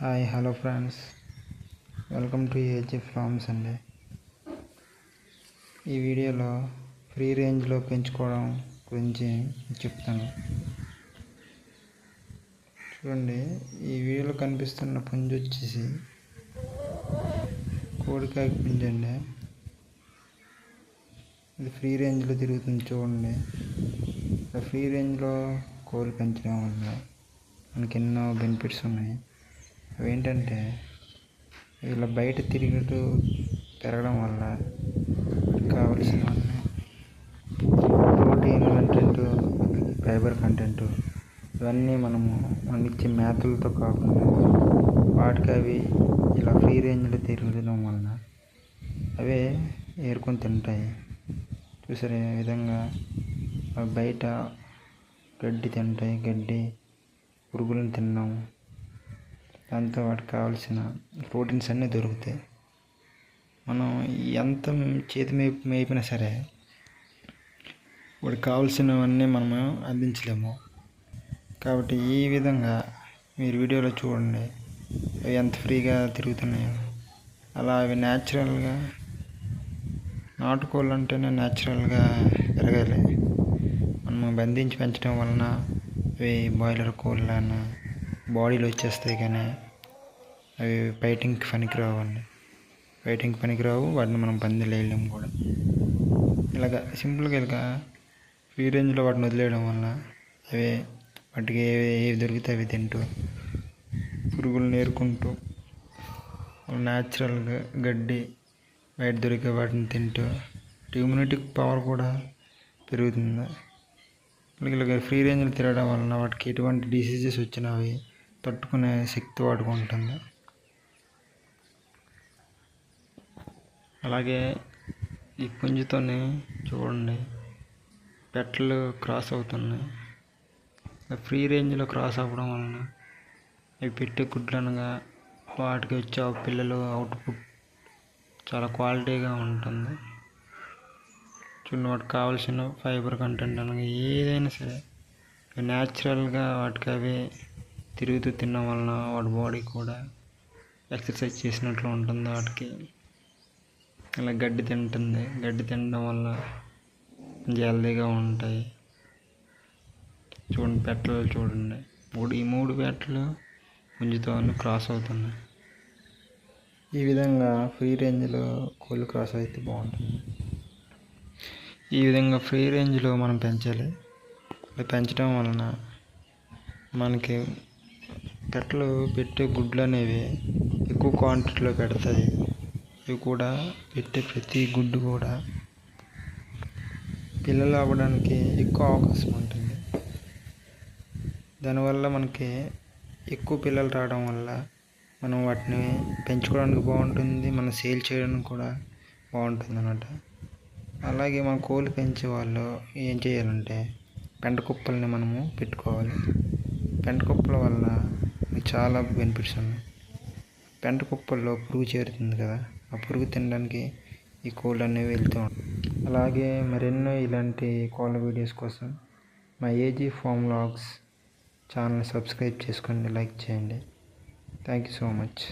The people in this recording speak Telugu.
Hi hello friends. Welcome to AG farms అండి. ఈ వీడియోలో ఫ్రీ రేంజ్లో పెంచుకోవడం గురించి చెప్తాను. చూడండి ఈ వీడియోలో కనిపిస్తున్న పుంజు వచ్చేసి కోడికాయ పుంజు అండి. ఇది ఫ్రీ రేంజ్లో తిరుగుతుంది చూడండి. ఫ్రీ రేంజ్లో కోళ్ళు పెంచడం వల్ల మనకి ఎన్నో బెనిఫిట్స్ ఉన్నాయి. అవి ఏంటంటే ఇలా బయట తిరుగుతూ పెరగడం వల్ల కావలసిన ప్రోటీన్ కంటెంట్ ఫైబర్ కంటెంట్ ఇవన్నీ మనము మనం ఇచ్చే మేతలతో కాకుండా వాటికి అవి ఇలా ఫ్రీ రేంజ్లో తిరగడం వలన అవే ఏరుకొని తింటాయి. చూసారే విధంగా బయట గడ్డి తింటాయి గడ్డి పురుగులను తిన్నాం దాంతో వాటికి కావాల్సిన ప్రోటీన్స్ అన్నీ దొరుకుతాయి. మనం ఎంత చేతి మేపు మేపినా సరే వాడికి కావాల్సినవన్నీ మనము అందించలేము. కాబట్టి ఈ విధంగా మీరు వీడియోలో చూడండి. అవి ఎంత ఫ్రీగా తిరుగుతున్నాయో. అలా అవి న్యాచురల్గా నాటుకోళ్ళు అంటేనే న్యాచురల్గా పెరగాలి. మనము బంధించి పెంచడం వలన అవి బాయిలర్ కోళ్ళు అన్న వచ్చేస్తాయి కానీ అవి ఫైటింగ్కి పనికిరావు అండి. పనికిరావు వాటిని మనం పందిలు వేయలేము కూడా. ఇలాగ సింపుల్గా ఇలాగ ఫ్రీ రేంజ్లో వాటిని వదిలేయడం వల్ల అవి వాటికి ఏవి ఏవి దొరికితే అవి తింటూ పురుగులు నేర్కుంటూ న్యాచురల్గా గడ్డి బయట దొరికే వాటిని తింటూ ఇమ్యూనిటీ పవర్ కూడా పెరుగుతుంది. ఇలాగ ఫ్రీ రేంజ్లో తిరగడం వలన వాటికి ఎటువంటి డిసీజెస్ వచ్చినవి తట్టుకునే శక్తి వాటికి అలాగే ఈ పుంజుతోనే చూడండి పెట్టలు క్రాస్ అవుతున్నాయి. ఫ్రీ రేంజ్లో క్రాస్ అవ్వడం వలన అవి పెట్టే గుడ్లనగా వాటికి వచ్చే పిల్లలు అవుట్పుట్ చాలా క్వాలిటీగా ఉంటుంది. చూడండి వాటికి కావాల్సిన ఫైబర్ కంటెంట్ అనగా ఏదైనా సరే న్యాచురల్గా వాటికి అవి తిరుగుతూ తినడం వలన వాటి బాడీ కూడా ఎక్సర్సైజ్ చేసినట్లు ఉంటుంది వాటికి. ఇలా గడ్డి తింటుంది. గడ్డి తినడం వల్ల హెల్దీగా ఉంటాయి. చూడండి పెట్టలు చూడండి. మూడు ఈ మూడు పెట్టలు పుంజుతో క్రాస్ అవుతున్నాయి. ఈ విధంగా ఫ్రీ రేంజ్లో కోళ్ళు క్రాస్ అయితే బాగుంటుంది. ఈ విధంగా ఫ్రీ రేంజ్లో మనం పెంచాలి. పెంచడం వలన మనకి పెట్టలు పెట్టే గుడ్లు అనేవి ఎక్కువ క్వాంటిటీలో పెడతాయి. ఇవి కూడా పెట్టే ప్రతి గుడ్డు కూడా పిల్లలు అవ్వడానికి ఎక్కువ అవకాశం ఉంటుంది. దానివల్ల మనకి ఎక్కువ పిల్లలు రావడం వల్ల మనం వాటిని పెంచుకోవడానికి బాగుంటుంది. మనం సేల్ చేయడానికి కూడా బాగుంటుంది అన్నమాట అలాగే మన కోళ్ళు పెంచే వాళ్ళు ఏం చేయాలంటే పెంట కుప్పల్ని మనము పెట్టుకోవాలి. పెంట కుప్పల వల్ల చాలా బెనిఫిట్స్ ఉన్నాయి. పెంట కుప్పల్లో పురుగు చేరుతుంది కదా. ఆ పురుగు తినడానికి ఈ కోళ్ళు అనేవి వెళ్తూ ఉంటాయి అలాగే మరెన్నో ఇలాంటి కోళ్ళ వీడియోస్ కోసం మా AG farm logs channel subscribe చేసుకోండి లైక్ చేయండి. Thank you so much.